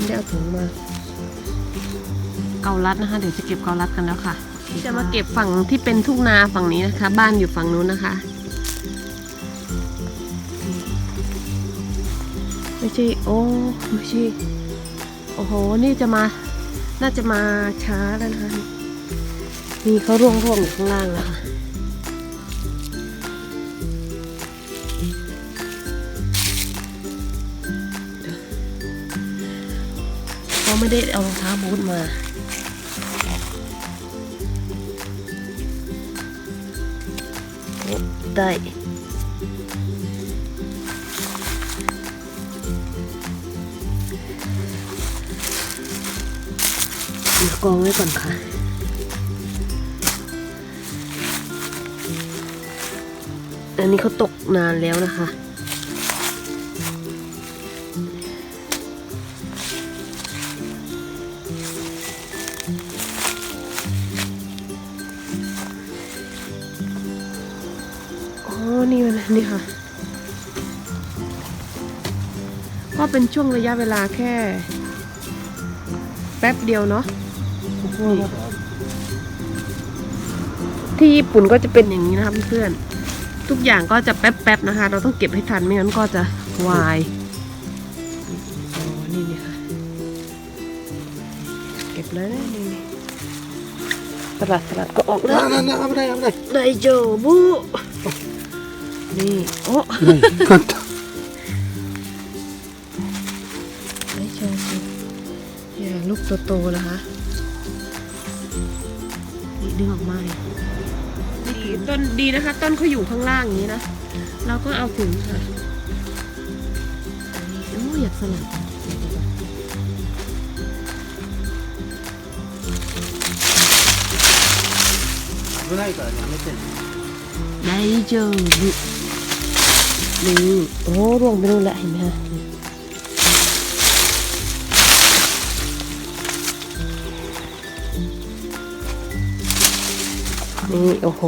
ไม่ได้เอาถุงมา เกาลัดนะคะ เดี๋ยวจะเก็บเกาลัดกันแล้วค่ะ จะมาเก็บฝั่งที่เป็นทุ่งนาฝั่งนี้นะคะ บ้านอยู่ฝั่งนู้นนะคะ ไม่ใช่ โอ้ ไม่ใช่ โอ้โห นี่จะมา น่าจะมาช้าแล้วนะคะนี่เขาร่วงร่วงๆอยู่ข้างล่างแล้วค่ะ ไม่ได้เอารองเท้าบูทมา ได้กองไว้ก่อนค่ะอันนี้เขาตกนานแล้วนะคะ นี่มันนี่ค่ะ ก็เป็นช่วงระยะเวลาแค่ แป๊บเดียวเนาะที่ญี่ปุ่นก็จะเป็นอย่างนี้นะคะเพื่อนทุกอย่างก็จะแป๊บๆนะคะ เราต้องเก็บให้ทันไม่งั้นก็จะวายนี่นี่ค่ะ เก็บเลยนี่ตลาดตลาดก็ออกแล้วเอาได้ได้ได้ได้โจบุ นี่ โอ้ なんだ。 ไดโจบุเนี่ยลูกโตๆนะคะ นี่ดึงออกมาเลยดีต้นดีนะคะ ต้นเขาอยู่ข้างล่างอย่างนี้นะ เราก็เอาถึงค่ะอันนี้โอ้อยากสลัด 危ないからやめてね。 ไดโจบุ นี่โอ้ร่วงไปนู่นละเห็นไหมฮะนี่ โอ้โห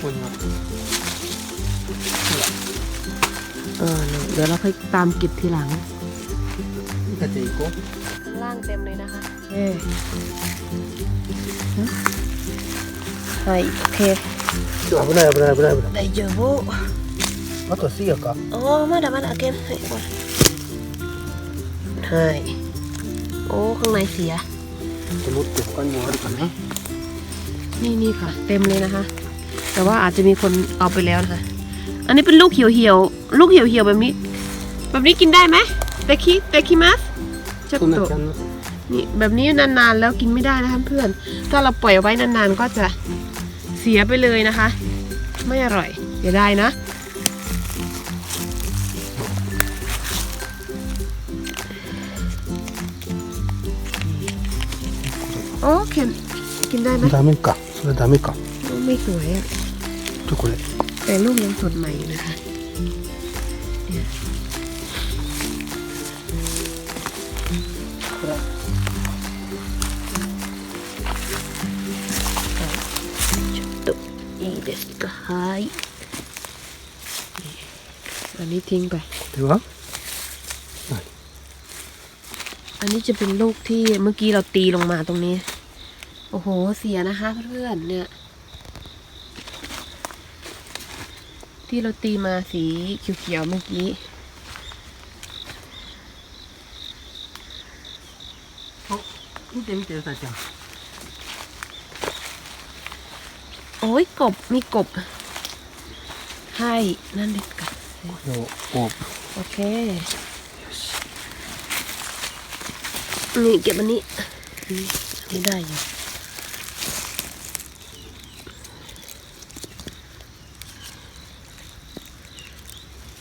คุณครับเออเดี๋ยวเราค่อยตามเก็บทีหลังกระจีกุ๊ข้ล่างเต็มเลยนะคะ เออ Right, okay. 危ない、危ない、危ない、危ない。大丈夫あと水やか。โอ้มาดามาดาเกมให้ก่อนใช่โอ้ข้างในเสีย もっと他にもあるかな。 นี่นี่ค่ะ เต็มเลยนะคะ แต่ว่าอาจจะมีคนเอาไปแล้วนะคะ อันนี้เป็นลูกเหี่ยวเหี่ยวๆลูกเหี่ยวเหี่ยวๆแบบนี้ แบบนี้กินได้ไหมเตคิเตคิมัสちょっそんなとちゃんの。 นี่แบบนี้นานๆแล้วกินไม่ได้นะคะเพื่อน ถ้าเราปล่อยไว้นานๆก็จะเ สียไปเลยนะคะ ไม่อร่อยเสียได้นะ โอเคกินได้ไหม ダメか。それダメか。 ไม่สวยอะ ちょ、これ。 แต่ลูกยังสดใหม่อยู่นะคะ ですかはいอันนี้ทิ้งไป これは อันนี้จะเป็นลูกที่เมื่อกี้เราตีลงมาตรงนี้ โอ้โห เสียนะคะเพื่อนๆเนี่ย ที่เราตีมาสีเขียวๆเมื่อกี้ 見て見て、うさちゃん。 โอ้ยกบ มีกบ ให้นั่นเด็ดกั これをオープ โอเค นี่เก็บอันนี้นี่อันนี้ได้อยู่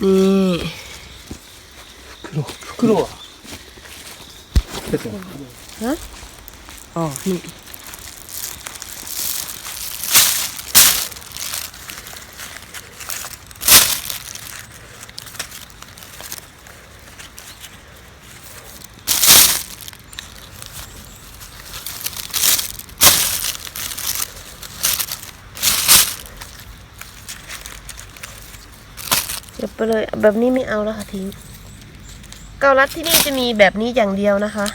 นี่ ン。袋。袋は。ちょっと。 ฮะอ๋ เรียบ ไปเลย แบบนี้ไม่เอาแล้วค่ะทิ้ง เกาลัดที่นี่จะมีแบบนี้อย่างเดียวนะคะ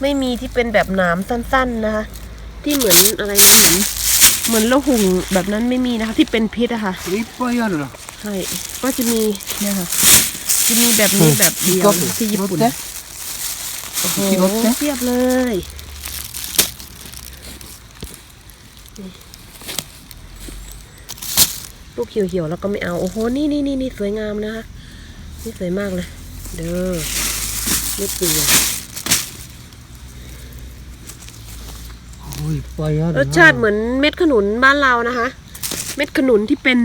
ไม่มีที่เป็นแบบหนามสั้น ๆนะคะ ที่เหมือนอะไรนะเหมือนเหมือนละหุ่งแบบนั้นไม่มีนะคะ ที่เป็นพิษอะค่ะ これいっぱいあるな。 ใช่ก็จะมีเนี่ยค่ะ จะมีแบบนี้แบบเดียวนะคะที่ญี่ปุ่น 拾って โอ้โห 拾って เทียบเลย ลูกเหี่ยวๆแล้วก็ไม่เอา โอ้โห นี่นี่นี่นี่สวยงามนะคะ นี่สวยมากเลย เด้อนี่จีนรสชาติเหมือนเม็ดขนุนบ้านเรานะคะ เม็ดขนุนที่เป็น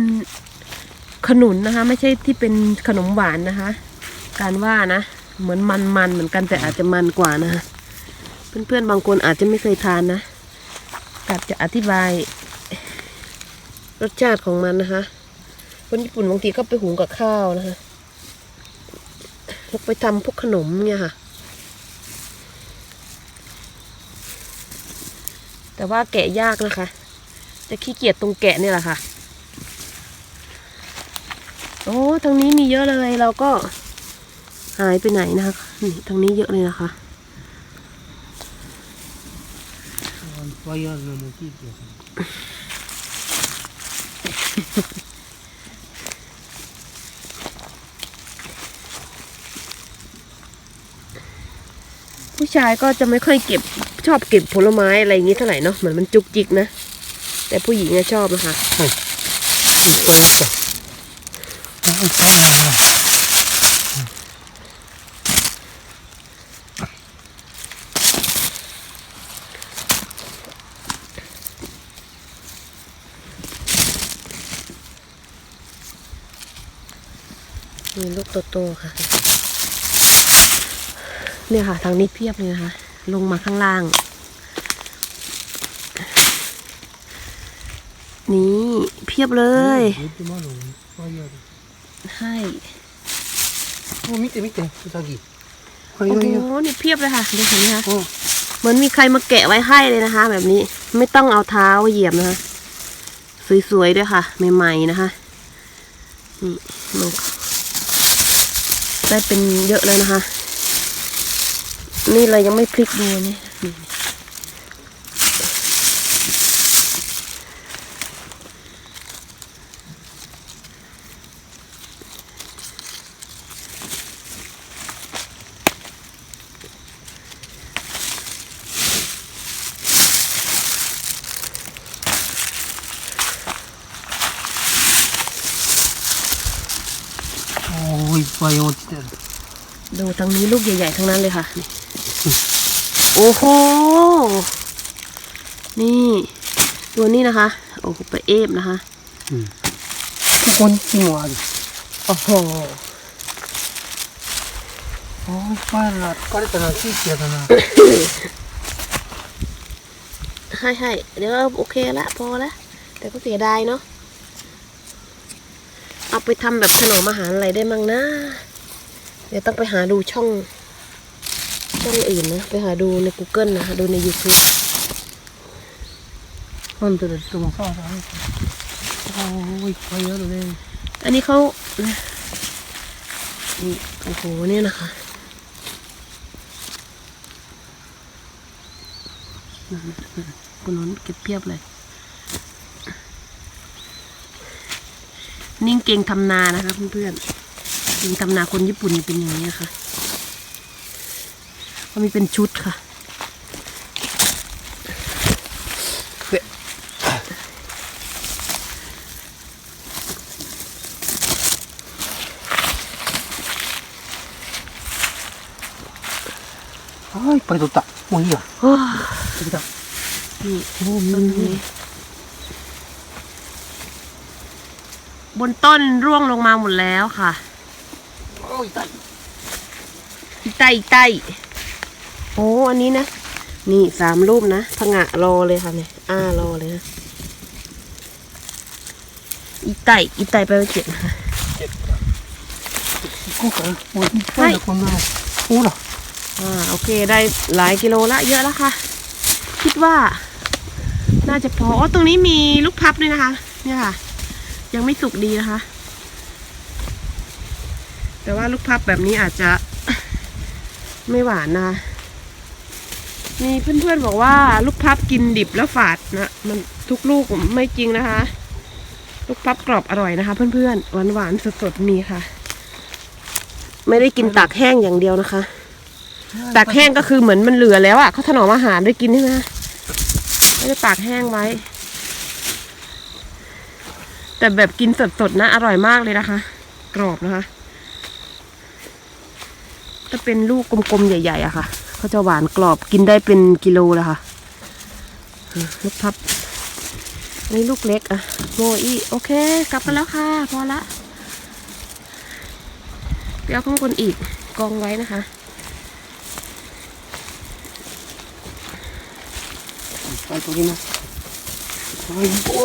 ขนุนนะคะ ไม่ใช่ที่เป็นขนมหวานนะคะ การว่านะ เหมือนมันมันเหมือนกันแต่อาจจะมันกว่านะะเพื่อนๆบางคนอาจจะไม่เคยทานนะกลับจะอธิบาย รสชาติของมันนะคะ คนญี่ปุ่นบางทีก็ไปหุงกับข้าวนะคะพกไปทำพวกขนมเนี่ยค่ะ แต่ว่าแกะยากนะคะ จะขี้เกียจตรงแกะเนี่ยแหละค่ะ โอ้ทางนี้มีเยอะเลยเราก็หายไปไหนนะคะนี่ทางนี้เยอะเลยนะคะก็เยอะเลยขี้เกียจ ผู้ชายก็จะไม่ค่อยเก็บชอบเก็บผลไม้อะไรอย่างนี้เท่าไหร่เนาะเหมือนมันจุกจิกนะ แต่ผู้หญิงอะชอบนะคะ เฮ้ยเฮ้ยเฮ้ยเฮ้ย มีลูกโตๆค่ะ เนี่ยค่ะ ทางนี้เพียบเลยนะคะ ลงมาข้างล่าง นี่เพียบเลยให้โอ้มิเตมิเตอุตากิโอ้โหนี่เพียบเลยค่ะดูค่ะนี่คะเหมือนมีใครมาแกะไว้ให้เลยนะคะ แบบนี้ไม่ต้องเอาเท้าเหยียบนะคะ สวยๆด้วยค่ะ ใหม่ๆนะคะนี่ลง ได้เป็นเยอะเลยนะคะ นี่เรายังไม่พลิกดูนี่ ปล่อยหมดดูทางนี้ลูกใหญ่ๆทั้งนั้นเลยค่ะ โอ้โห นี่ตัวนี้นะคะ โอ้โหไปเอฟนะคะทุกคนชิมหัวโอ้โหโอ้ปลหลัดก็ได้แต่ละที่เสียรตินะให้ให้เดี๋ยวโอเคละพอละแต่ก็เสียดายเนาะ เอาไปทำแบบขนมอาหารอะไรได้มั้งนะ เดี๋ยวต้องไปหาดูช่อง ช่องอื่นนะ ไปหาดูใน Google นะ ดูใน YouTube มันตัวตัวข้าวสารโอ้ยไปเยอะเลย อันนี้เขาโอ้โหเนี่ยนะคะคนนั้นเก็บเพียบเลย นิ่งเก่งทำนานะคะเพื่อนๆเก่งทำนาคนญี่ปุ่นจะเป็นอย่างนี้ค่ะก็มีเป็นชุดค่ะไปตัวตักโอ้ยอะตุ๊ตักนี่ต้นนี้ บนต้นร่วงลงมาหมดแล้วค่ะโอ้ไตไตไตโอ้อันนี้นะ นี่สามรูปนะผงะรอเลยค่ะเนี่ยอ้ารอเลยนะอีไตอีไตไปเจ็ดค่ะกูเกิดปวดปวดคนมาอู้หรออ่าโอเคได้หลายกิโลละเยอะแล้วค่ะ คิดว่า น่าจะพออ๋อตรงนี้มีลูกพับด้วยนะคะ เนี่ยค่ะ ยังไม่สุกดีนะคะ แต่ว่าลูกพับแบบนี้อาจจะไม่หวานนะมีเพื่อนๆบอกว่าลูกพับกินดิบแล้วฝาดนะมันทุกลูกไม่จริงนะคะ ลูกพับกรอบอร่อยนะคะ เพื่อนๆหวานๆสดๆมีค่ะ ไม่ได้กินตากแห้งอย่างเดียวนะคะตากแห้งก็คือเหมือนมันเหลือแล้วอะเขาถนอมอาหารได้กินใช่ไหมไม่ได้ตากแห้งไว้ แต่แบบกินสดๆนะอร่อยมากเลยนะคะ กรอบนะคะ ถ้าเป็นลูกกลมๆใหญ่ๆอะค่ะเขาจะหวานกรอบกินได้เป็นกิโลเลยค่ะลูกพับนี่ลูกเล็กอะโมอีโอเค กลับกันแล้วค่ะ พอละเปียกข้างบนอีกกองไว้นะคะไปตรงนี้นะโอ้